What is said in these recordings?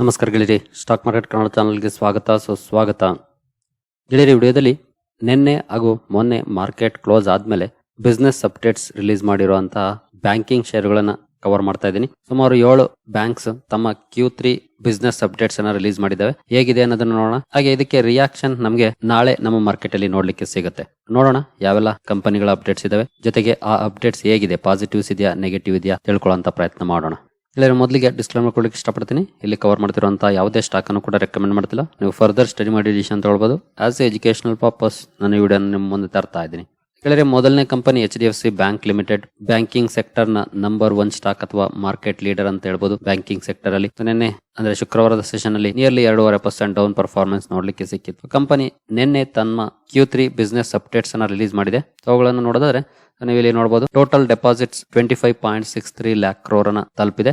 ನಮಸ್ಕಾರ ಗೆಳೆಯರಿ, stock market Kannada ಚಾನಲ್ಗೆ ಸ್ವಾಗತ, ಸುಸ್ವಾಗತ. ಗೆಳೆಯರಿ ವಿಡಿಯೋದಲ್ಲಿ ನಿನ್ನೆ ಹಾಗೂ ಮೊನ್ನೆ ಮಾರ್ಕೆಟ್ ಕ್ಲೋಸ್ ಆದ್ಮೇಲೆ ಬಿಸ್ನೆಸ್ ಅಪ್ಡೇಟ್ಸ್ ರಿಲೀಸ್ ಮಾಡಿರುವಂತಹ ಬ್ಯಾಂಕಿಂಗ್ ಶೇರ್ಗಳನ್ನ ಕವರ್ ಮಾಡ್ತಾ ಇದ್ದೀನಿ. ಸುಮಾರು ಏಳು ಬ್ಯಾಂಕ್ಸ್ ತಮ್ಮ ಕ್ಯೂ ತ್ರೀ ಬಿಸ್ನೆಸ್ ಅಪ್ಡೇಟ್ಸ್ ಅನ್ನ ರಿಲೀಸ್ ಮಾಡಿದ್ದಾವೆ. ಹೇಗಿದೆ ಅನ್ನೋದನ್ನ ನೋಡೋಣ. ಹಾಗೆ ಇದಕ್ಕೆ ರಿಯಾಕ್ಷನ್ ನಮಗೆ ನಾಳೆ ನಮ್ಮ ಮಾರ್ಕೆಟ್ ಅಲ್ಲಿ ನೋಡ್ಲಿಕ್ಕೆ ಸಿಗುತ್ತೆ. ನೋಡೋಣ ಯಾವೆಲ್ಲ ಕಂಪನಿಗಳ ಅಪ್ಡೇಟ್ಸ್ ಇದಾವೆ. ಜೊತೆಗೆ ಆ ಅಪ್ಡೇಟ್ಸ್ ಹೇಗಿದೆ? ಪಾಸಿಟಿವ್ಸ್ ಇದೆಯಾ? ನೆಗೆಟಿವ್ ಇದೆಯಾ? ತಿಳ್ಕೊಳ್ಳೋ ಪ್ರಯತ್ನ ಮಾಡೋಣ. ಇಲ್ಲ ಮೊದಲಿಗೆ ಡಿಸ್ಕ್ಲೇಮರ್ ಕೊಡ್ಲಿಕ್ಕೆ ಇಷ್ಟಪಡ್ತೀನಿ. ಇಲ್ಲಿ ಕವರ್ ಮಾಡ್ತಿರುವಂತಹ ಯಾವುದೇ ಸ್ಟಾಕ್ ಅನ್ನು ಕೂಡ ರೆಕಮೆಂಡ್ ಮಾಡ್ತಿಲ್ಲ. ನೀವು ಫರ್ದರ್ ಸ್ಟಡಿ ಮಾಡಿ ಡಿಸಿಷನ್ ತಗೊಳ್ಬಹುದು ಆಸ್ ಎ ಎಜುಕೇಶನಲ್ ಪರ್ಪಸ್ ನಾನು ಈ ವಿಡಿಯೋ ನಿಮ್ಮ ಮುಂದೆ ತರ್ತಾ ಇದ್ದೀನಿ. ಹೇಳಿದ್ರೆ ಮೊದಲನೇ company H D F C bank limited banking ಸೆಕ್ಟರ್ನ number one stock ಅಥವಾ ಮಾರ್ಕೆಟ್ ಲೀಡರ್ ಅಂತ ಹೇಳ್ಬೋದು ಬ್ಯಾಂಕಿಂಗ್ ಸೆಕ್ಟರ್ ಅಲ್ಲಿ. ನಿನ್ನೆ, ಅಂದ್ರೆ ಶುಕ್ರವಾರದ ಸೆಷನ್ ಅಲ್ಲಿ ನಿಯರ್ಲಿ ಎರಡೂವರೆ ಪರ್ಸೆಂಟ್ ಡೌನ್ ಪರ್ಫಾರ್ಮೆನ್ಸ್ ನೋಡ್ಲಿಕ್ಕೆ ಸಿಕ್ಕಿತ್ತು. ಕಂಪನಿ ನಿನ್ನೆ ತನ್ನ ಕ್ಯೂ ತ್ರೀ ಬಿಸ್ನೆಸ್ ಅಪ್ಡೇಟ್ಸ್ ಅನ್ನ ರಿಲೀಸ್ ಮಾಡಿದೆ. ಅವುಗಳನ್ನು ನೋಡಿದ್ರೆ ನೀವು ಇಲ್ಲಿ ನೋಡಬಹುದು total deposits twenty five point six three lakh crore ಅನ್ನ ತಲುಪಿದೆ.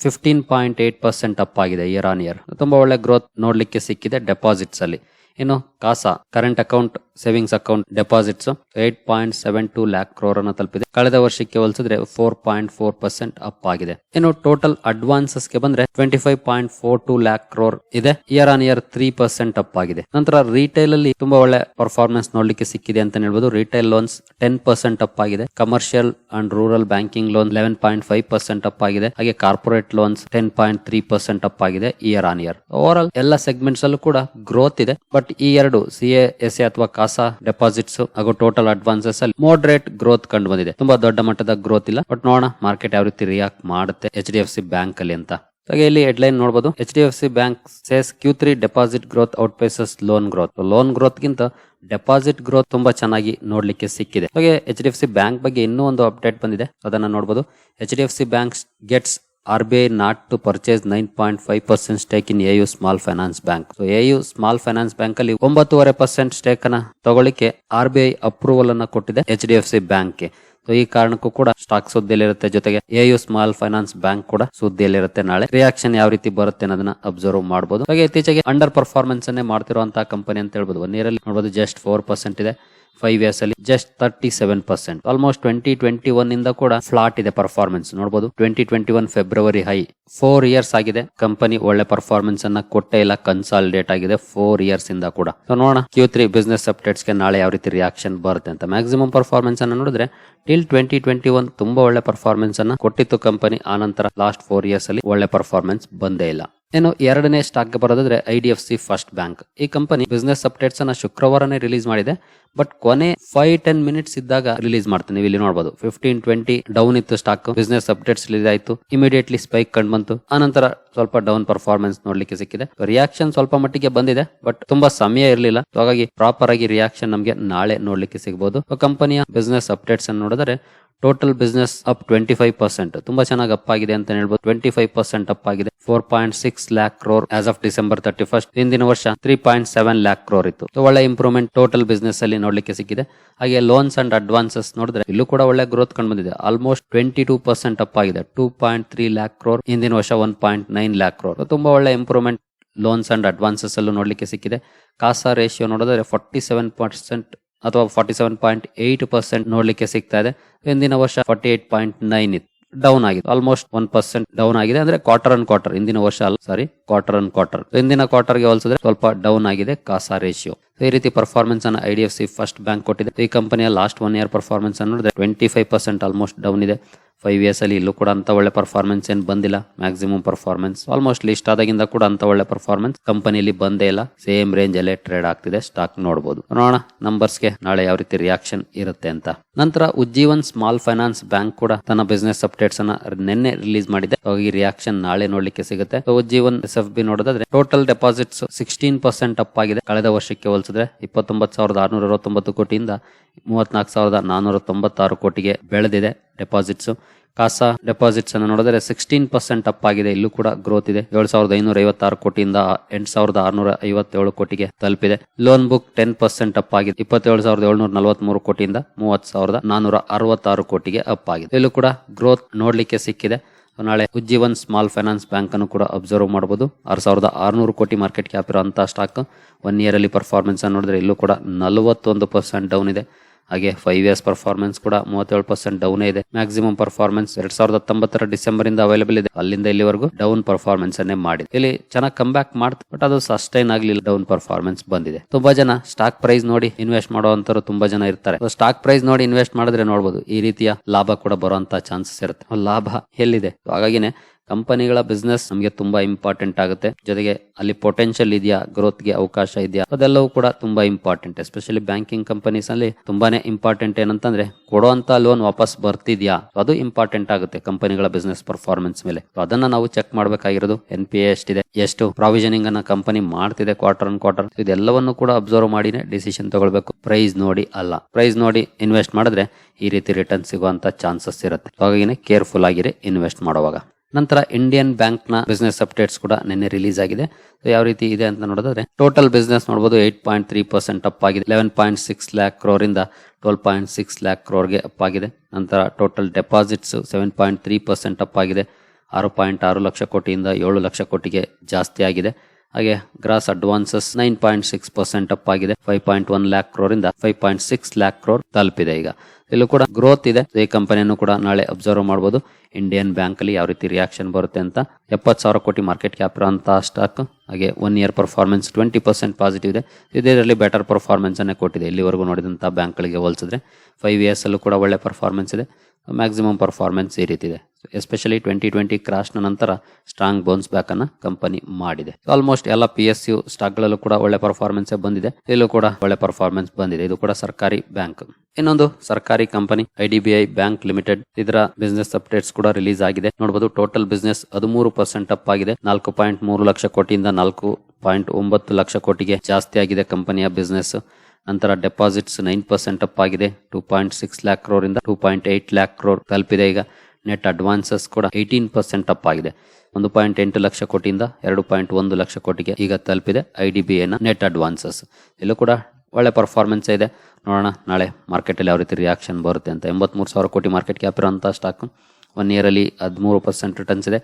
Fifteen point eight percent up ಆಗಿದೆ ಇಯರ್ ಆನ್ ಇಯರ್ ತುಂಬಾ ಒಳ್ಳೆ ಗ್ರೋತ್ ನೋಡ್ಲಿಕ್ಕೆ ಸಿಕ್ಕಿದೆ ಡೆಪಾಸಿಟ್ಸ್ ಅಲ್ಲಿ. ಇನ್ನು CASA current account savings account deposits eight point seven two lakh crore ಅನ್ನ ತಲುಪಿದೆ. ಕಳೆದ ವರ್ಷಕ್ಕೆ ಹೋಲಿಸಿದ್ರೆ four point four percent up ಆಗಿದೆ. ಇನ್ನು ಟೋಟಲ್ ಅಡ್ವಾನ್ಸಸ್ಗೆ ಬಂದ್ರೆ twenty five point four two lakh crore ಇದೆ. Year on year three percent up ಆಗಿದೆ. ನಂತರ ರಿಟೇಲ್ ಅಲ್ಲಿ ತುಂಬಾ ಒಳ್ಳೆ ಪರ್ಫಾರ್ಮೆನ್ಸ್ ನೋಡ್ಲಿಕ್ಕೆ ಸಿಕ್ಕಿದೆ ಅಂತ ಹೇಳ್ಬೋದು. Retail loans ten percent up ಆಗಿದೆ. Commercial and rural banking loan eleven point five percent up ಆಗಿದೆ. ಹಾಗೆ corporate loans ten point three percent up ಆಗಿದೆ year on year over all ಎಲ್ಲ ಸೆಗ್ಮೆಂಟ್ಸ್ ಅಲ್ಲೂ ಕೂಡ ಗ್ರೋತ್ ಇದೆ. ಬಟ್ ಈ ಎರಡು ಸಿ ಎಸ್ ಎ ಅಥವಾ ಕಾಸಾ ಡೆಪಾಸಿಟ್ಸ್ ಹಾಗೂ ಟೋಟಲ್ ಅಡ್ವಾನ್ಸಸ್ ಅಲ್ಲಿ ಮೋಡ್ರೇಟ್ ಗ್ರೋತ್ ಕಂಡು ಬಂದಿದೆ. ತುಂಬಾ ದೊಡ್ಡ ಮಟ್ಟದ ಗ್ರೋತ್ ಇಲ್ಲ ಬಟ್ ನೋಡೋಣ ಮಾರ್ಕೆಟ್ ಯಾವ ರೀತಿ ರಿಯಾಕ್ಟ್ ಮಾಡುತ್ತೆ H D F C bank ಅಲ್ಲಿ ಅಂತ. ಹಾಗೆ ಇಲ್ಲಿ ಹೆಡ್ಲೈನ್ ನೋಡಬಹುದು H D F C bank says Q three deposit growth outpaces loan growth loan growth ಗಿಂತ ಡೆಪಾಸಿಟ್ ಗ್ರೋತ್ ತುಂಬಾ ಚೆನ್ನಾಗಿ ನೋಡ್ಲಿಕ್ಕೆ ಸಿಕ್ಕಿದೆ. ಹಾಗೆ H D F C bank ಬಗ್ಗೆ ಇನ್ನೂ ಒಂದು ಅಪ್ಡೇಟ್ ಬಂದಿದೆ. ಅದನ್ನ ನೋಡಬಹುದು H D F C bank gets R B I nod to purchase nine point five percent stake in a U small finance bank. So A U small finance bank ಅಲ್ಲಿ ಒಂಬತ್ತುವರೆ percent stake ಅನ್ನ ತಗೊಳ್ಳಿಕ್ಕೆ R B I approval ಅನ್ನ ಕೊಟ್ಟಿದೆ H D F C bank so ಈ ಕಾರಣಕ್ಕೂ ಕೂಡ stock ಸುದ್ದಿಯಲ್ಲಿರುತ್ತೆ. ಜೊತೆಗೆ A U small finance bank ಕೂಡ ಸುದ್ದಿಯಲ್ಲಿರುತ್ತೆ ನಾಳೆ. ರಿಯಾಕ್ಷನ್ ಯಾವ ರೀತಿ ಬರುತ್ತೆ ಅನ್ನೋದನ್ನ ಅಬ್ಸರ್ವ್ ಮಾಡಬಹುದು ಹಾಗೆ ಇತ್ತೀಚೆಗೆ ಅಂಡರ್ ಪರ್ಫಾರ್ಮೆನ್ಸ್ ಅನ್ನೇ ಮಾಡ್ತಿರುವಂತಹ ಕಂಪನಿ ಅಂತ ಹೇಳ್ಬೋದು. ಒನ್ ಇಯರ್ ಅಲ್ಲಿ ನೋಡಬಹುದು ಜಸ್ಟ್ ಫೋರ್ ಪರ್ಸೆಂಟ್ ಇದೆ. ಫೈವ್ ಇಯರ್ಸ್ ಅಲ್ಲಿ just thirty seven percent almost twenty twenty one ಇಂದ ಕೂಡ ಫ್ಲಾಟ್ ಇದೆ ಪರ್ಫಾರ್ಮೆನ್ಸ್ ನೋಡಬಹುದು twenty twenty one February high four years ಆಗಿದೆ. ಕಂಪನಿ ಒಳ್ಳೆ ಪರ್ಫಾರ್ಮೆನ್ಸ್ ಅನ್ನ ಕೊಟ್ಟೇ ಇಲ್ಲ ಕನ್ಸಾಲಿಡೇಟ್ ಆಗಿದೆ ಫೋರ್ ಇಯರ್ಸ್ ಇಂದ ಕೂಡ. ನೋಡೋಣ ಕ್ಯೂ ತ್ರೀ ಬಿಸ್ನೆಸ್ ಅಪ್ಡೇಟ್ಸ್ಗೆ ನಾಳೆ ಯಾವ ರೀತಿ ರಿಯಾಕ್ಷನ್ ಬರುತ್ತೆ ಅಂತ. ಮ್ಯಾಕ್ಸಿಮಮ್ ಪರ್ಫಾರ್ಮೆನ್ಸ್ ಅನ್ನ ನೋಡಿದ್ರೆ ಟಿಲ್ ಟ್ವೆಂಟಿ ಟ್ವೆಂಟಿ ಒನ್ ತುಂಬಾ ಒಳ್ಳೆ ಪರ್ಫಾರ್ಮೆನ್ಸ್ ಅನ್ನ ಕೊಟ್ಟಿತ್ತು ಕಂಪನಿ ಆ ನಂತರ ಲಾಸ್ಟ್ ಫೋರ್ ಇಯರ್ಸ್ ಅಲ್ಲಿ ಒಳ್ಳೆ ಪರ್ಫಾರ್ಮೆನ್ಸ್ ಬಂದೇ ಇಲ್ಲ. ಇನ್ನು ಎರಡನೇ ಸ್ಟಾಕ್ಗೆ ಬರೋದಾದ್ರೆ I D F C first bank ಈ ಕಂಪನಿ ಬಿಸ್ನೆಸ್ ಅಪ್ಡೇಟ್ಸ್ ಅನ್ನ ಶುಕ್ರವಾರನೇ ರಿಲೀಸ್ ಮಾಡಿದೆ. ಬಟ್ ಕೊನೆ ಫೈವ್ ಟೆನ್ ಮಿನಿಟ್ಸ್ ಇದ್ದಾಗ ರಿಲೀಸ್ ಮಾಡ್ತೀನಿ. ನೀವು ಇಲ್ಲಿ ನೋಡಬಹುದು ಫಿಫ್ಟೀನ್ ಟ್ವೆಂಟಿ ಡೌನ್ ಇತ್ತು ಸ್ಟಾಕ್ ಬಿಸ್ನೆಸ್ ಅಪ್ಡೇಟ್ಸ್ ರಿಲೀಸ್ ಆಯಿತು. ಇಮಿಡಿಯೇಟ್ಲಿ ಸ್ಪೈಕ್ ಕಂಡು ಬಂತು. ಆನಂತರ ಸ್ವಲ್ಪ ಡೌನ್ ಪರ್ಫಾರ್ಮೆನ್ಸ್ ನೋಡ್ಲಿಕ್ಕೆ ಸಿಕ್ಕಿದೆ. ರಿಯಾಕ್ಷನ್ ಸ್ವಲ್ಪ ಮಟ್ಟಿಗೆ ಬಂದಿದೆ. ಬಟ್ ತುಂಬಾ ಸಮಯ ಇರಲಿಲ್ಲ. ಹಾಗಾಗಿ ಪ್ರಾಪರ್ ಆಗಿ ರಿಯಾಕ್ಷನ್ ನಮಗೆ ನಾಳೆ ನೋಡ್ಲಿಕ್ಕೆ ಸಿಗಬಹುದು ಕಂಪನಿಯ ಬಿಸ್ನೆಸ್ ಅಪ್ಡೇಟ್ಸ್ ಅನ್ನು ನೋಡಿದ್ರೆ total business up twenty five percent ತುಂಬಾ ಚೆನ್ನಾಗಿ ಅಪ್ ಆಗಿದೆ ಅಂತ ಹೇಳ್ಬೋದು. ಟ್ವೆಂಟಿ ಫೈವ್ ಪರ್ಸೆಂಟ್ ಅಪ್ ಆಗಿದೆ. Four point six lakh crore as of December thirty first ಹಿಂದಿನ ವರ್ಷ three point seven lakh crore ಇತ್ತು. ಒಳ್ಳೆ ಇಂಪ್ರೂವ್ಮೆಂಟ್ ಟೋಟಲ್ ಬಿಸ್ನೆಸ್ ಅಲ್ಲಿ ನೋಡ್ಲಿಕ್ಕೆ ಸಿಕ್ಕಿದೆ. ಹಾಗೆ ಲೋನ್ಸ್ ಅಂಡ್ ಅಡ್ವಾನ್ಸಸ್ ನೋಡಿದ್ರೆ ಇಲ್ಲೂ ಕೂಡ ಒಳ್ಳೆ ಗ್ರೋತ್ ಕಂಡು ಬಂದಿದೆ almost twenty two percent up ಆಗಿದೆ. Two point three lakh crore ಹಿಂದಿನ ವರ್ಷ one point nine lakh crore ತುಂಬಾ ಒಳ್ಳೆ ಇಂಪ್ರೂವ್ಮೆಂಟ್ ಲೋನ್ಸ್ ಅಂಡ್ ಅಡ್ವಾನ್ಸಸ್ ಅಲ್ಲೂ ನೋಡ್ಲಿಕ್ಕೆ ಸಿಕ್ಕಿದೆ. ಕಾಸಾ ರೇಷಿಯೋ ನೋಡಿದ್ರೆ ಫಾರ್ಟಿ ಸೆವೆನ್ ಪರ್ಸೆಂಟ್ ಅಥವಾ forty seven point eight percent ನೋಡ್ಲಿಕ್ಕೆ ಸಿಗ್ತಾ ಇದೆ. ಹಿಂದಿನ ವರ್ಷ ಫಾರ್ಟಿ ಏಟ್ ಪಾಯಿಂಟ್ ನೈನ್ ಇತ್ತು ಡೌನ್ ಆಗಿದೆ. ಆಲ್ಮೋಸ್ಟ್ ಒನ್ ಪರ್ಸೆಂಟ್ ಡೌನ್ ಆಗಿದೆ ಅಂದ್ರೆ ಕ್ವಾರ್ಟರ್ ಅಂಡ್ ಕ್ವಾರ್ಟರ್ ಹಿಂದಿನ ವರ್ಷ ಅಲ್ಲ ಸಾರಿ ಕ್ವಾರ್ಟರ್ ಅನ್ ಕ್ವಾರ್ಟರ್ ಹಿಂದಿನ ಕ್ವಾರ್ಟರ್ಗೆ ಹೋಲಿಸಿದ್ರೆ ಸ್ವಲ್ಪ ಡೌನ್ ಆಗಿದೆ ಕಾಸಾ ರೇಷಿಯೋ ಈ ರೀತಿ ಪರ್ಫಾರ್ಮೆನ್ಸ್ ಅನ್ನು I D F C first bank ಕೊಟ್ಟಿದೆ. ಈ ಕಂಪನಿಯ ಲಾಸ್ಟ್ ಒನ್ ಇಯರ್ ಪರ್ಫಾರ್ಮೆನ್ಸ್ ನೋಡಿದ್ರೆ twenty five percent almost down ಇದೆ. ಫೈವ್ ಇಯರ್ಸ್ ಅಲ್ಲಿ ಇಲ್ಲೂ ಕೂಡ ಅಂತ ಒಳ್ಳೆ ಪರ್ಫಾರ್ಮೆನ್ಸ್ ಏನ್ ಬಂದಿಲ್ಲ. ಮ್ಯಾಕ್ಸಿಮಮ್ ಪರ್ಫಾರ್ಮೆನ್ಸ್ ಆಲ್ಮೋಸ್ಟ್ ಲಿಸ್ಟ್ ಆದಾಗಿಂದ ಕೂಡ ಅಂತ ಒಳ್ಳೆ ಪರ್ಫಾರ್ಮೆನ್ಸ್ ಕಂಪನಿಯಲ್ಲಿ ಬಂದೇ ಇಲ್ಲ. ಸೇಮ್ ರೇಂಜ್ ಅಲ್ಲೇ ಟ್ರೇಡ್ ಆಗ್ತಿದೆ ಸ್ಟಾಕ್ ನೋಡಬಹುದು ನೋಡೋಣ ನಂಬರ್ಸ್ಗೆ ನಾಳೆ ಯಾವ ರೀತಿ ರಿಯಾಕ್ಷನ್ ಇರುತ್ತೆ ಅಂತ. ನಂತರ ಉಜ್ಜೀವನ್ ಸ್ಮಾಲ್ ಫೈನಾನ್ಸ್ ಬ್ಯಾಂಕ್ ಕೂಡ ತನ್ನ ಬಿಸ್ನೆಸ್ ಅಪ್ಡೇಟ್ಸ್ ಅನ್ನ ನಿನ್ನೆ ರಿಲೀಸ್ ಮಾಡಿದೆ. ಈ ರಿಯಾಕ್ಷನ್ ನಾಳೆ ನೋಡ್ಲಿಕ್ಕೆ ಸಿಗುತ್ತೆ. ಉಜ್ಜೀವನ್ ಎಸ್ ಎಫ್ ಬಿ ನೋಡೋದಾದ್ರೆ total deposits sixteen percent up ಆಗಿದೆ. ಕಳೆದ ವರ್ಷಕ್ಕೆ ಹೋಲಿಸಿದ್ರೆ ಇಪ್ಪತ್ತೊಂಬತ್ತು ಸಾವಿರದ ಆರ್ನೂರ ಅರವತ್ತೊಂಬತ್ತು ಕೋಟಿಯಿಂದ ಮೂವತ್ನಾಲ್ಕು ಸಾವಿರದ ನಾನೂರ ತೊಂಬತ್ತಾರು ಕೋಟಿಗೆ ಬೆಳೆದಿದೆ. ಡೆಪಾಸಿಟ್ಸ್. ಕಾಸಾ ಡೆಪಾಸಿಟ್ಸ್ ಅನ್ನು ನೋಡಿದ್ರೆ ಸಿಕ್ಸ್ಟೀನ್ ಪರ್ಸೆಂಟ್ ಅಪ್ ಆಗಿದೆ. ಇಲ್ಲೂ ಕೂಡ ಗ್ರೋತ್ ಇದೆ. ಏಳು ಸಾವಿರದ ಐನೂರ ಐವತ್ತಾರು ಕೋಟಿಯಿಂದ ಎಂಟು ಸಾವಿರದ ಆರ್ನೂರ ಐವತ್ತೇಳು ಕೋಟಿಗೆ ತಲುಪಿದೆ. Loan book ten percent up ಆಗಿದೆ. ಇಪ್ಪತ್ತೇಳು ಸಾವಿರದ ಏಳ್ನೂರ ನಲವತ್ಮೂರು ಕೋಟಿಯಿಂದ ಮೂವತ್ತು ಸಾವಿರದ ನಾನೂರ ಅರವತ್ತಾರು ಕೋಟಿಗೆ ಅಪ್ ಆಗಿದೆ. ಇಲ್ಲೂ ಕೂಡ ಗ್ರೋತ್ ನೋಡ್ಲಿಕ್ಕೆ ಸಿಕ್ಕಿದೆ. ನಾಳೆ ಉಜ್ಜೀವನ್ ಸ್ಮಾಲ್ ಫೈನಾನ್ಸ್ ಬ್ಯಾಂಕ್ ಅನ್ನು ಕೂಡ ಅಬ್ಸರ್ವ್ ಮಾಡಬಹುದು ಆರು ಸಾವಿರದ ಆರುನೂರು ಕೋಟಿ ಮಾರ್ಕೆಟ್ ಕ್ಯಾಪ್ ಇರುವಂತಹ ಸ್ಟಾಕ್ ಒನ್ ಇಯರ್ ಅಲ್ಲಿ ಪರ್ಫಾರ್ಮೆನ್ಸ್ ನೋಡಿದ್ರೆ ಇಲ್ಲೂ ಕೂಡ ನಲವತ್ತೊಂದು ಪರ್ಸೆಂಟ್ ಡೌನ್ ಇದೆ. ಹಾಗೆ ಫೈವ್ ಇಯರ್ಸ್ ಪರ್ಫಾರ್ಮೆನ್ಸ್ ಕೂಡ ಮೂವತ್ತೇಳು ಪರ್ಸೆಂಟ್ ಡೌನ್ ಇದೆ. ಮ್ಯಾಕ್ಸಿಮಮ್ ಪರ್ಫಾರ್ಮೆನ್ಸ್ ಎರಡ್ ಸಾವಿರದ ಹತ್ತೊಂಬತ್ತರ ಡಿಸೆಂಬರ್ ಇಂದ ಅವೈಲೇಬಲ್ ಇದೆ. ಅಲ್ಲಿಂದ ಇಲ್ಲಿವರೆಗೂ ಡೌನ್ ಪರ್ಫಾರ್ಮೆನ್ಸ್ ಅನ್ನೇ ಮಾಡಿದೆ. ಇಲ್ಲಿ ಚೆನ್ನಾಗಿ ಕಮ್ ಬ್ಯಾಕ್ ಮಾಡ್ತು ಬಟ್ ಅದು ಸಸ್ಟೈನ್ ಆಗಲಿಲ್ಲ. ಡೌನ್ ಪರ್ಫಾರ್ಮೆನ್ಸ್ ಬಂದಿದೆ. ತುಂಬಾ ಜನ ಸ್ಟಾಕ್ ಪ್ರೈಸ್ ನೋಡಿ ಇನ್ವೆಸ್ಟ್ ಮಾಡುವಂತರು ತುಂಬಾ ಜನ ಇರ್ತಾರೆ. ಸ್ಟಾಕ್ ಪ್ರೈಸ್ ನೋಡಿ ಇನ್ವೆಸ್ಟ್ ಮಾಡಿದ್ರೆ ನೋಡಬಹುದು ಈ ರೀತಿಯ ಲಾಭ ಕೂಡ ಬರುವಂತ ಚಾನ್ಸಸ್ ಇರುತ್ತೆ. ಲಾಭ ಎಲ್ಲಿದೆ? ಹಾಗಾಗಿನೇ ಕಂಪನಿಗಳ ಬಿಸ್ನೆಸ್ ನಮಗೆ ತುಂಬಾ ಇಂಪಾರ್ಟೆಂಟ್ ಆಗುತ್ತೆ. ಜೊತೆಗೆ ಅಲ್ಲಿ ಪೊಟೆನ್ಷಿಯಲ್ ಇದೆಯಾ ಗ್ರೋತ್ಗೆ ಅವಕಾಶ ಇದೆಯಾ, ಅದೆಲ್ಲವೂ ಕೂಡ ತುಂಬಾ ಇಂಪಾರ್ಟೆಂಟ್ ಎಸ್ಪೆಷಲಿ ಬ್ಯಾಂಕಿಂಗ್ ಕಂಪನೀಸ್ ಅಲ್ಲಿ ತುಂಬಾನೇ ಇಂಪಾರ್ಟೆಂಟ್ ಏನಂತಂದ್ರೆ ಕೊಡುವಂತ ಲೋನ್ ವಾಪಸ್ ಬರ್ತಿದ್ಯಾ, ಅದು ಇಂಪಾರ್ಟೆಂಟ್ ಆಗುತ್ತೆ ಕಂಪನಿಗಳ ಬಿಸ್ನೆಸ್ ಪರ್ಫಾರ್ಮೆನ್ಸ್ ಮೇಲೆ. ಅದನ್ನ ನಾವು ಚೆಕ್ ಮಾಡಬೇಕಾಗಿರೋದು ಎನ್ ಪಿ ಎ ಎಷ್ಟಿದೆ, ಎಷ್ಟು ಪ್ರಾವಿಷನಿಂಗ್ ಅನ್ನ ಕಂಪನಿ ಮಾಡ್ತಿದೆ ಕ್ವಾರ್ಟರ್ ಅನ್ ಕ್ವಾರ್ಟರ್ ಇದೆಲ್ಲವನ್ನು ಕೂಡ ಅಬ್ಸರ್ವ್ ಮಾಡಿನೇ ಡಿಸಿಷನ್ ತಗೊಳ್ಬೇಕು. ಪ್ರೈಸ್ ನೋಡಿ ಅಲ್ಲ. ಪ್ರೈಸ್ ನೋಡಿ ಇನ್ವೆಸ್ಟ್ ಮಾಡಿದ್ರೆ ಈ ರೀತಿ ರಿಟರ್ನ್ ಸಿಗುವಂತ ಚಾನ್ಸಸ್ ಇರುತ್ತೆ. ಹಾಗಾಗಿ ಕೇರ್ಫುಲ್ ಆಗಿರಿ ಇನ್ವೆಸ್ಟ್ ಮಾಡುವಾಗ. ನಂತರ ಇಂಡಿಯನ್ ಬ್ಯಾಂಕ್ನ ಬಿಸ್ನೆಸ್ ಅಪ್ಡೇಟ್ಸ್ ಕೂಡ ನಿನ್ನೆ ರಿಲೀಸ್ ಆಗಿದೆ. ಯಾವ ರೀತಿ ಇದೆ ಅಂತ ನೋಡಿದ್ರೆ ಟೋಟಲ್ ಬಿಸ್ನೆಸ್ ನೋಡಬಹುದು eight point three percent up ಆಗಿದೆ. Eleven point six lakh crore ಇಂದ ಟ್ವೆಲ್ ಪಾಯಿಂಟ್ ಸಿಕ್ಸ್ ಲ್ಯಾಕ್ ಕ್ರೋರ್ಗೆ ಅಪ್ ಆಗಿದೆ. ನಂತರ total deposits seven point three percent up ಆಗಿದೆ. ಆರು ಪಾಯಿಂಟ್ ಆರು ಲಕ್ಷ ಕೋಟಿಯಿಂದ ಏಳು ಲಕ್ಷ ಕೋಟಿಗೆ ಜಾಸ್ತಿ ಆಗಿದೆ. ಹಾಗೆ gross advances nine point six percent up ಆಗಿದೆ. Five point one lakh crore ಇಂದ five point six lakh crore ತಲುಪಿದೆ ಈಗ. ಇಲ್ಲೂ ಕೂಡ ಗ್ರೋತ್ ಇದೆ. ಈ ಕಂಪನಿಯನ್ನು ಕೂಡ ನಾಳೆ ಅಬ್ಸರ್ವ್ ಮಾಡಬಹುದು ಇಂಡಿಯನ್ ಬ್ಯಾಂಕ್ ಅಲ್ಲಿ ಯಾವ ರೀತಿ ರಿಯಾಕ್ಷನ್ ಬರುತ್ತೆ ಅಂತ. ಎಪ್ಪತ್ತು ಸಾವಿರ ಕೋಟಿ ಮಾರ್ಕೆಟ್ ಕ್ಯಾಪ್ ಅಂತ ಸ್ಟಾಕ್. ಹಾಗೆ one year performance twenty percent positive ಇದೆ. ಇದರಲ್ಲಿ ಬೆಟರ್ ಪರ್ಫಾರ್ಮೆನ್ಸ್ ಅನ್ನೇ ಕೊಟ್ಟಿದೆ. ಇಲ್ಲಿವರೆಗೂ ನೋಡಿದಂಥ ಬ್ಯಾಂಕ್ಗಳಿಗೆ ಹೋಲಿಸಿದ್ರೆ. ಫೈವ್ ಇಯರ್ಸ್ ಅಲ್ಲೂ ಕೂಡ ಒಳ್ಳೆ ಪರ್ಫಾರ್ಮೆನ್ಸ್ ಇದೆ. ಮ್ಯಾಕ್ಸಿಮಮ್ ಪರ್ಫಾರ್ಮೆನ್ಸ್ ಈ ರೀತಿ ಇದೆ. ಎಸ್ಪೆಷಲಿ ಟ್ವೆಂಟಿ ಟ್ವೆಂಟಿ ಕ್ರಾಶ್ನ ನಂತರ ಸ್ಟ್ರಾಂಗ್ ಬೌನ್ಸ್ ಬ್ಯಾಕ್ ಅನ್ನ ಕಂಪನಿ ಮಾಡಿದೆ. ಆಲ್ಮೋಸ್ಟ್ ಎಲ್ಲ ಪಿ ಎಸ್ ಯು ಸ್ಟಾಕ್ಗಳಲ್ಲೂ ಕೂಡ ಒಳ್ಳೆ ಪರ್ಫಾರ್ಮೆನ್ಸ್ ಬಂದಿದೆ. ಇಲ್ಲೂ ಕೂಡ ಒಳ್ಳೆ ಪರ್ಫಾರ್ಮೆನ್ಸ್ ಬಂದಿದೆ. ಇದು ಕೂಡ ಸರ್ಕಾರಿ ಬ್ಯಾಂಕ್ ಇನ್ನೊಂದು ಸರ್ಕಾರಿ company I D B I bank limited ಇದರ ಬಿಸ್ನೆಸ್ ಅಪ್ಡೇಟ್ಸ್ ಕೂಡ ರಿಲೀಸ್ ಆಗಿದೆ. ನೋಡಬಹುದು ಟೋಟಲ್ ಬಿಸ್ನೆಸ್ ಹದಿಮೂರು ಪರ್ಸೆಂಟ್ ಅಪ್ ಆಗಿದೆ. ನಾಲ್ಕು ಪಾಯಿಂಟ್ ಮೂರು ಲಕ್ಷ ಕೋಟಿಯಿಂದ ನಾಲ್ಕು ಪಾಯಿಂಟ್ ಒಂಬತ್ತು ಲಕ್ಷ ಕೋಟಿಗೆ ಜಾಸ್ತಿ ಆಗಿದೆ ಕಂಪನಿಯ ಬಿಸ್ನೆಸ್ ನಂತರ ಡೆಪಾಸಿಟ್ಸ್ ನೈನ್ ಪರ್ಸೆಂಟ್ ಅಪ್ ಆಗಿದೆ. Two point six lakh crore ಇಂದ two point eight lakh crore ತಲುಪಿದೆ ಈಗ. ನೆಟ್ ಅಡ್ವಾನ್ಸಸ್ ಕೂಡ ಏಯ್ಟೀನ್ ಪರ್ಸೆಂಟ್ ಅಪ್ ಆಗಿದೆ. ಒಂದು ಪಾಯಿಂಟ್ ಎಂಟು ಲಕ್ಷ ಕೋಟಿಯಿಂದ ಎರಡು ಪಾಯಿಂಟ್ ಒಂದು ಲಕ್ಷ ಕೋಟಿಗೆ ಈಗ ತಲುಪಿದೆ ಐ ಡಿ ಬಿ ಎನ ನೆಟ್ ಅಡ್ವಾನ್ಸಸ್ ಇಲ್ಲೂ ಕೂಡ ಒಳ್ಳೆ ಪರ್ಫಾರ್ಮೆನ್ಸ್ ಇದೆ. ನೋಡೋಣ, ನಾಳೆ ಮಾರ್ಕೆಟಲ್ಲಿ ಯಾವ ರೀತಿ ರಿಯಾಕ್ಷನ್ ಬರುತ್ತೆ ಅಂತ. ಎಂಬತ್ಮೂರು ಸಾವಿರ ಕೋಟಿ ಮಾರ್ಕೆಟ್ ಕ್ಯಾಪ್ ಇರೋಂಥ ಸ್ಟಾಕ್ ಒನ್ ಇಯರಲ್ಲಿ ಹದಿಮೂರು ಪರ್ಸೆಂಟ್ ರಿಟರ್ನ್ಸ್ ಇದೆ.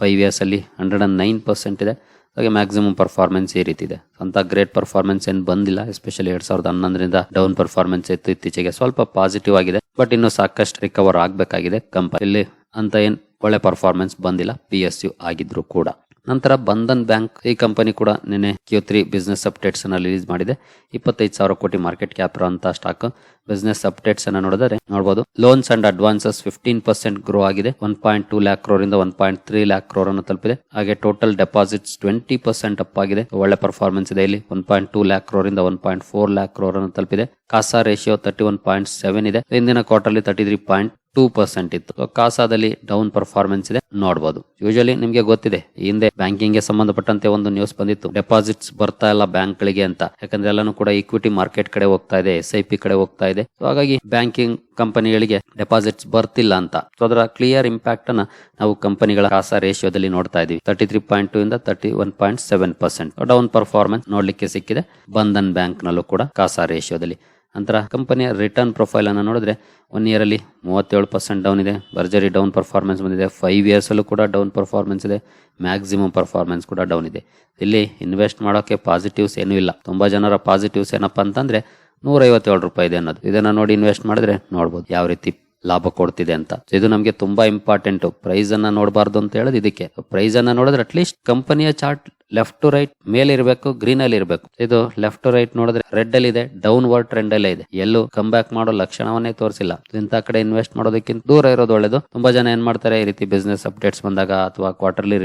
ಫೈವ್ ಇಯರ್ಸಲ್ಲಿ ಹಂಡ್ರೆಡ್ ಆ್ಯಂಡ್ ನೈನ್ ಪರ್ಸೆಂಟ್ ಇದೆ. ಹಾಗೆ ಮ್ಯಾಕ್ಸಿಮಮ್ ಪರ್ಫಾರ್ಮೆನ್ಸ್ ಈ ರೀತಿ ಇದೆ. ಅಂತ ಗ್ರೇಟ್ ಪರ್ಫಾರ್ಮೆನ್ಸ್ ಏನು ಬಂದಿಲ್ಲ. ಎಸ್ಪೆಷಲಿ ಎರಡು ಸಾವಿರದ ಹನ್ನೊಂದರಿಂದ ಡೌನ್ ಪರ್ಫಾರ್ಮೆನ್ಸ್ ಇತ್ತು. ಇತ್ತೀಚೆಗೆ ಸ್ವಲ್ಪ ಪಾಸಿಟಿವ್ ಆಗಿದೆ. ಬಟ್ ಇನ್ನು ಸಾಕಷ್ಟು ರಿಕವರ್ ಆಗಬೇಕಾಗಿದೆ ಕಂಪನಿಯಲ್ಲಿ. ಅಂತ ಏನು ಒಳ್ಳೆ ಪರ್ಫಾರ್ಮೆನ್ಸ್ ಬಂದಿಲ್ಲ. ಪಿ ಎಸ್ ಯು ಆಗಿದ್ರು ಕೂಡ. ನಂತರ ಬಂಧನ್ ಬ್ಯಾಂಕ್ ಈ ಕಂಪನಿ ಕೂಡ ನಿನ್ನೆ ಕ್ಯೂ ತ್ರೀ ಬಿಸ್ನೆಸ್ ಅಪ್ಡೇಟ್ಸ್ ಅನ್ನ ರಿಲೀಸ್ ಮಾಡಿದೆ. ಇಪ್ಪತ್ತೈದು ಸಾವಿರ ಕೋಟಿ ಮಾರ್ಕೆಟ್ ಕ್ಯಾಪ್ ಇರುವಂತಹ ಸ್ಟಾಕ್ ಬಿಸ್ನೆಸ್ ಅಪ್ಡೇಟ್ಸ್ ಅನ್ನ ನೋಡಿದರೆ ನೋಡಬಹುದು loans and advances fifteen percent grow ಆಗಿದೆ. One point two lakh crore ಇಂದ one point three lakh crore ಅನ್ನು ತಲುಪಿದೆ. ಹಾಗೆ total deposits twenty percent up ಆಗಿದೆ. ಒಳ್ಳೆ ಪರ್ಫಾರ್ಮೆನ್ಸ್ ಇದೆ ಇಲ್ಲಿ. One point two lakh crore ಇಂದ one point four lakh crore ಅನ್ನು ತಲುಪಿದೆ. CASA ratio thirty one point seven ಇದೆ. ಹಿಂದಿನ quarterly thirty three point two percent ಇತ್ತು. ಕಾಸಾದಲ್ಲಿ ಡೌನ್ ಪರ್ಫಾರ್ಮೆನ್ಸ್ ಇದೆ. ನೋಡಬಹುದು ಯೂಶಲಿ ನಿಮಗೆ ಗೊತ್ತಿದೆ ಹಿಂದೆ ಬ್ಯಾಂಕಿಂಗ್ಗೆ ಸಂಬಂಧಪಟ್ಟಂತೆ ಒಂದು ನ್ಯೂಸ್ ಬಂದಿತ್ತು. ಡೆಪಾಸಿಟ್ಸ್ ಬರ್ತಾ ಇಲ್ಲ ಬ್ಯಾಂಕ್ ಗಳಿಗೆ ಅಂತ. ಯಾಕಂದ್ರೆ ಎಲ್ಲಾನು ಕೂಡ ಇಕ್ವಿಟಿ ಮಾರ್ಕೆಟ್ ಕಡೆ ಹೋಗ್ತಾ ಇದೆ ಎಸ್ ಐ ಕಡೆ ಹೋಗ್ತಾ ಇದೆ. ಹಾಗಾಗಿ ಬ್ಯಾಂಕಿಂಗ್ ಕಂಪನಿಗಳಿಗೆ ಡೆಪಾಸಿಟ್ಸ್ ಬರ್ತಿಲ್ಲ ಅಂತ. ಅದರ ಕ್ಲಿಯರ್ ಇಂಪ್ಯಾಕ್ಟ್ ಅನ್ನ ನಾವು ಕಂಪನಿಗಳ ಕಾಸಾ ರೇಷಿಯೋದಲ್ಲಿ ನೋಡ್ತಾ ಇದೀವಿ. ತರ್ಟಿ ತ್ರೀ ಪಾಯಿಂಟ್ ಟೂ ಇಂದ thirty one point seven percent down performance ನೋಡ್ಲಿಕ್ಕೆ ಸಿಕ್ಕಿದೆ. ಬಂಧನ್ ಬ್ಯಾಂಕ್ ನಲ್ಲೂ ಕೂಡ ಕಾಸಾ ರೇಷಿಯೋದಲ್ಲಿ ನಂತರ ಕಂಪನಿಯ ರಿಟರ್ನ್ ಪ್ರೊಫೈಲ್ ಅನ್ನು ನೋಡಿದ್ರೆ ಒನ್ ಇಯರ್ ಅಲ್ಲಿ ಮೂವತ್ತೇಳು ಪರ್ಸೆಂಟ್ ಡೌನ್ ಇದೆ. ಭರ್ಜರಿ ಡೌನ್ ಪರ್ಫಾರ್ಮೆನ್ಸ್ ಬಂದಿದೆ. ಫೈವ್ ಇಯರ್ಸ್ ಅಲ್ಲೂ ಕೂಡ ಡೌನ್ ಪರ್ಫಾರ್ಮೆನ್ಸ್ ಇದೆ. ಮ್ಯಾಕ್ಸಿಮಮ್ ಪರ್ಫಾರ್ಮೆನ್ಸ್ ಕೂಡ ಡೌನ್ ಇದೆ. ಇಲ್ಲಿ ಇನ್ವೆಸ್ಟ್ ಮಾಡೋಕೆ ಪಾಸಿಟಿವ್ಸ್ ಏನೂ ಇಲ್ಲ. ತುಂಬ ಜನರ ಪಾಸಿಟಿವ್ಸ್ ಏನಪ್ಪ ಅಂತಂದ್ರೆ ನೂರೈವತ್ತೇಳು ರೂಪಾಯಿ ಇದೆ ಅನ್ನೋದು. ಇದನ್ನ ನೋಡಿ ಇನ್ವೆಸ್ಟ್ ಮಾಡಿದ್ರೆ ನೋಡ್ಬೋದು. ಯಾವ ರೀತಿ ಲಾಭ ಕೊಡ್ತಿದೆ ಅಂತ. ಇದು ನಮಗೆ ತುಂಬಾ ಇಂಪಾರ್ಟೆಂಟ್ ಪ್ರೈಸ್ ಅನ್ನ ನೋಡಬಾರ್ದು ಅಂತ ಹೇಳೋದು ಇದಕ್ಕೆ. ಪ್ರೈಸ್ ಅನ್ನ ನೋಡಿದ್ರೆ ಅಟ್ಲೀಸ್ಟ್ ಕಂಪನಿಯ ಚಾರ್ಟ್ ಲೆಫ್ಟ್ ಟು ರೈಟ್ ಮೇಲೆ ಇರಬೇಕು ಗ್ರೀನ್ ಅಲ್ಲಿ ಇರಬೇಕು. ಇದು ಲೆಫ್ಟ್ ಟು ರೈಟ್ ನೋಡಿದ್ರೆ ರೆಡ್ ಅಲ್ಲಿ ಇದೆ ಡೌನ್ ವರ್ಡ್ ಟ್ರೆಂಡ್ ಅಲ್ಲೇ ಇದೆ. ಎಲ್ಲೂ ಕಮ್ ಬ್ಯಾಕ್ ಮಾಡೋ ಲಕ್ಷಣವನ್ನೇ ತೋರಿಸಿಲ್ಲ. ಇಂಥ ಕಡೆ ಇನ್ವೆಸ್ಟ್ ಮಾಡೋದಕ್ಕಿಂತ ದೂರ ಇರೋದು ಒಳ್ಳೇದು. ತುಂಬಾ ಜನ ಏನ್ ಮಾಡ್ತಾರೆ, ಈ ರೀತಿ ಬಿಸ್ನೆಸ್ ಅಪ್ಡೇಟ್ಸ್ ಬಂದಾಗ ಅಥವಾ ಕ್ವಾರ್ಟರ್ಲಿ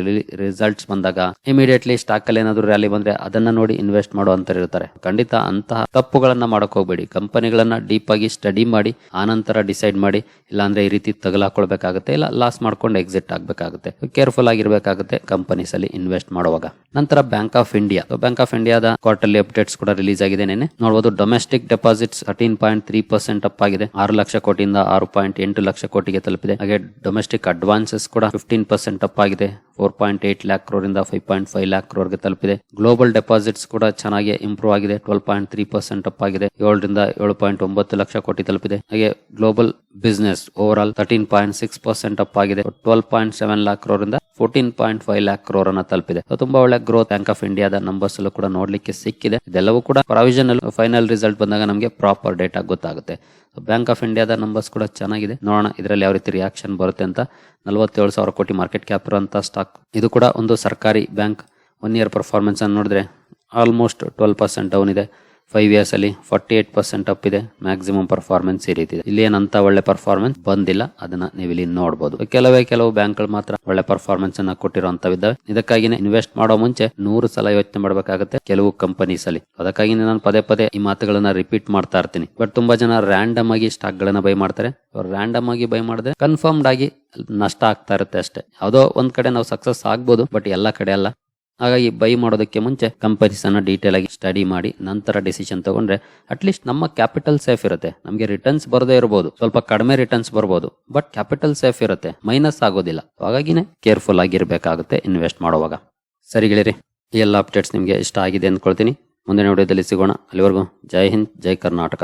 ರಿಸಲ್ಟ್ಸ್ ಬಂದಾಗ ಇಮಿಡಿಯೇಟ್ಲಿ ಸ್ಟಾಕ್ ಅಲ್ಲಿ ಏನಾದ್ರು ರ್ಯಾಲಿ ಬಂದ್ರೆ ಅದನ್ನ ನೋಡಿ ಇನ್ವೆಸ್ಟ್ ಮಾಡೋ ಅಂತ ಇರ್ತಾರೆ. ಖಂಡಿತ ಅಂತಹ ತಪ್ಪುಗಳನ್ನ ಮಾಡಕ್ ಹೋಗ್ಬೇಡಿ. ಕಂಪನಿಗಳನ್ನ ಡೀಪ್ ಆಗಿ ಸ್ಟಡಿ ಮಾಡಿ ಆನಂತರ ಡಿಸೈಡ್ ಮಾಡಿ ಇಲ್ಲಾಂದ್ರೆ ಈ ರೀತಿ ತಗಲಾಕೊಳ್ಬೇಕಾಗುತ್ತೆ ಇಲ್ಲ ಲಾಸ್ ಮಾಡ್ಕೊಂಡು ಎಕ್ಸಿಟ್ ಆಗ್ಬೇಕಾಗುತ್ತೆ. ಕೇರ್ಫುಲ್ ಆಗಿರ್ಬೇಕಾಗುತ್ತೆ ಕಂಪನೀಸ್ ಅಲ್ಲಿ ಇನ್ವೆಸ್ಟ್ ಮಾಡುವಾಗ. ನಂತರ bank of India bank of ಇಂಡಿಯಾದ ಕ್ವಾರ್ಟರ್ಲಿ ಅಪ್ಡೇಟ್ಸ್ ಕೂಡ ರಿಲೀಸ್ ಆಗಿದೆ ನೆನೆ ನೋಡಬಹುದು domestic deposits thirteen point three percent up ಆಗಿದೆ. ಆರು ಲಕ್ಷ ಕೋಟಿಯಿಂದ ಆರು ಪಾಯಿಂಟ್ ಎಂಟು ಲಕ್ಷ ಕೋಟಿಗೆ ತಲುಪಿದೆ. ಹಾಗೆ ಡೊಮೆಸ್ಟಿಕ್ ಅಡ್ವಾನ್ಸಸ್ ಕೂಡ ಫಿಫ್ಟೀನ್ ಪರ್ಸೆಂಟ್ ಅಪ್ ಆಗಿದೆ. Four point eight lakh crore ಇಂದ ಫೈವ್ ಪಾಯಿಂಟ್ ಫೈವ್ ಲ್ಯಾಕ್ ಕ್ರೋರ್ಗೆ ತಲುಪಿದೆ. ಗ್ಲೋಬಲ್ ಡೆಪಾಸಿಟ್ಸ್ ಕೂಡ ಚೆನ್ನಾಗಿ ಇಂಪ್ರೂವ್ ಆಗಿದೆ. Twelve point three percent up ಆಗಿದೆ. ಏಳರಿಂದ ಏಳು ಪಾಯಿಂಟ್ ಒಂಬತ್ತು ಲಕ್ಷ ಕೋಟಿ ತಲುಪಿದೆ. ಹಾಗೆ global business overall thirteen point six percent up ಆಗಿದೆ ಟ್ವೆಲ್ ಪಾಯಿಂಟ್ ಸೆವೆನ್ ಲ್ಯಾಕ್ ಇಂದ fourteen point five lakh crore ಅನ್ನ ತಲುಪಿದೆ. ತುಂಬಾ ಒಳ್ಳೆ ಗ್ರೋತ್ ಬ್ಯಾಂಕ್ ಆಫ್ ಇಂಡಿಯಾದ ನಂಬರ್ಸ್ ಅಲ್ಲೂ ಕೂಡ ನೋಡ್ಲಿಕ್ಕೆ ಸಿಕ್ಕಿದೆ. ಇದೆಲ್ಲವೂ ಕೂಡ ಪ್ರಾವಿಷನಲ್ ಫೈನಲ್ ರಿಸಲ್ಟ್ ಬಂದಾಗ ನಮಗೆ ಪ್ರಾಪರ್ ಡೇಟಾ ಗೊತ್ತಾಗುತ್ತೆ. ಬ್ಯಾಂಕ್ ಆಫ್ ಇಂಡಿಯಾದ ನಂಬರ್ಸ್ ಕೂಡ ಚೆನ್ನಾಗಿದೆ. ನೋಡೋಣ ಇದರಲ್ಲಿ ಯಾವ ರೀತಿ ರಿಯಾಕ್ಷನ್ ಬರುತ್ತೆ ಅಂತ. ನಲವತ್ತೇಳು ಸಾವಿರ ಕೋಟಿ ಮಾರ್ಕೆಟ್ ಕ್ಯಾಪ್ ಇರುವಂತಹ ಸ್ಟಾಕ್ ಇದು ಕೂಡ ಒಂದು ಸರ್ಕಾರಿ ಬ್ಯಾಂಕ್ ಒನ್ ಇಯರ್ ಪರ್ಫಾರ್ಮೆನ್ಸ್ ಅನ್ನು ನೋಡಿದ್ರೆ ಆಲ್ಮೋಸ್ಟ್ ಟ್ವೆಲ್ ಪರ್ಸೆಂಟ್ ಡೌನ್ ಇದೆ. ಫೈವ್ ಇಯರ್ಸ್ ಅಲ್ಲಿ ಫಾರ್ಟಿ ಏಟ್ ಪರ್ಸೆಂಟ್ ಅಪ್ ಇದೆ. ಮ್ಯಾಕ್ಸಿಮಮ್ ಪರ್ಫಾರ್ಮೆನ್ಸ್ ಈ ರೀತಿ ಇಲ್ಲಿ ಏನಂತ ಒಳ್ಳೆ ಪರ್ಫಾರ್ಮೆನ್ಸ್ ಬಂದಿಲ್ಲ. ಅದನ್ನ ನೀವು ಇಲ್ಲಿ ನೋಡಬಹುದು ಕೆಲವೇ ಕೆಲವು ಬ್ಯಾಂಕ್ಗಳು ಮಾತ್ರ ಒಳ್ಳೆ ಪರ್ಫಾರ್ಮೆನ್ಸ್ ಅನ್ನ ಕೊಟ್ಟಿರುವಂತವಿದ್ದಾವೆ. ಇದಕ್ಕಾಗಿನೇ ಇನ್ವೆಸ್ಟ್ ಮಾಡೋ ಮುಂಚೆ ನೂರು ಸಲ ಯೋಚನೆ ಮಾಡಬೇಕಾಗುತ್ತೆ ಕೆಲವು ಕಂಪನೀಸ್ ಅಲ್ಲಿ. ಅದಕ್ಕಾಗಿ ನಾನು ಪದೇ ಪದೇ ಈ ಮಾತುಗಳನ್ನ ರಿಪೀಟ್ ಮಾಡ್ತಾ ಇರ್ತೀನಿ. ಬಟ್ ತುಂಬಾ ಜನ ರ್ಯಾಂಡಮ್ ಆಗಿ ಸ್ಟಾಕ್ ಗಳನ್ನ ಬೈ ಮಾಡ್ತಾರೆ. ರ್ಯಾಂಡಮ್ ಆಗಿ ಬೈ ಮಾಡಿದ್ರೆ ಕನ್ಫರ್ಮ್ಡ್ ಆಗಿ ನಷ್ಟ ಆಗ್ತಾ ಇರುತ್ತೆ ಅಷ್ಟೇ. ಯಾವುದೋ ಒಂದ್ ಕಡೆ ನಾವು ಸಕ್ಸಸ್ ಆಗ್ಬೋದು ಬಟ್ ಎಲ್ಲ ಕಡೆ ಅಲ್ಲ. ಹಾಗಾಗಿ ಬೈ ಮಾಡೋದಕ್ಕೆ ಮುಂಚೆ ಕಂಪನೀಸ್ ಅನ್ನ ಡೀಟೇಲ್ ಆಗಿ ಸ್ಟಡಿ ಮಾಡಿ, ನಂತರ ಡಿಸಿಷನ್ ತಗೊಂಡ್ರೆ ಅಟ್ಲೀಸ್ಟ್ ನಮ್ಮ ಕ್ಯಾಪಿಟಲ್ ಸೇಫ್ ಇರುತ್ತೆ. ನಮಗೆ ರಿಟರ್ನ್ಸ್ ಬರದೇ ಇರಬಹುದು ಸ್ವಲ್ಪ ಕಡಿಮೆ ರಿಟರ್ನ್ಸ್ ಬರ್ಬೋದು. ಬಟ್ ಕ್ಯಾಪಿಟಲ್ ಸೇಫ್ ಇರುತ್ತೆ. ಮೈನಸ್ ಆಗೋದಿಲ್ಲ. ಹಾಗಾಗಿನೇ ಕೇರ್ಫುಲ್ ಆಗಿರ್ಬೇಕಾಗುತ್ತೆ ಇನ್ವೆಸ್ಟ್ ಮಾಡುವಾಗ. ಸರಿ ಗೆಳೆಯರಿ, ಈ ಎಲ್ಲ ಅಪ್ಡೇಟ್ಸ್ ನಿಮಗೆ ಇಷ್ಟ ಆಗಿದೆ ಅಂದ್ಕೊಳ್ತೀನಿ. ಮುಂದಿನ ವಿಡಿಯೋದಲ್ಲಿ ಸಿಗೋಣ. ಅಲ್ಲಿವರೆಗೂ ಜೈ ಹಿಂದ್, ಜೈ ಕರ್ನಾಟಕ.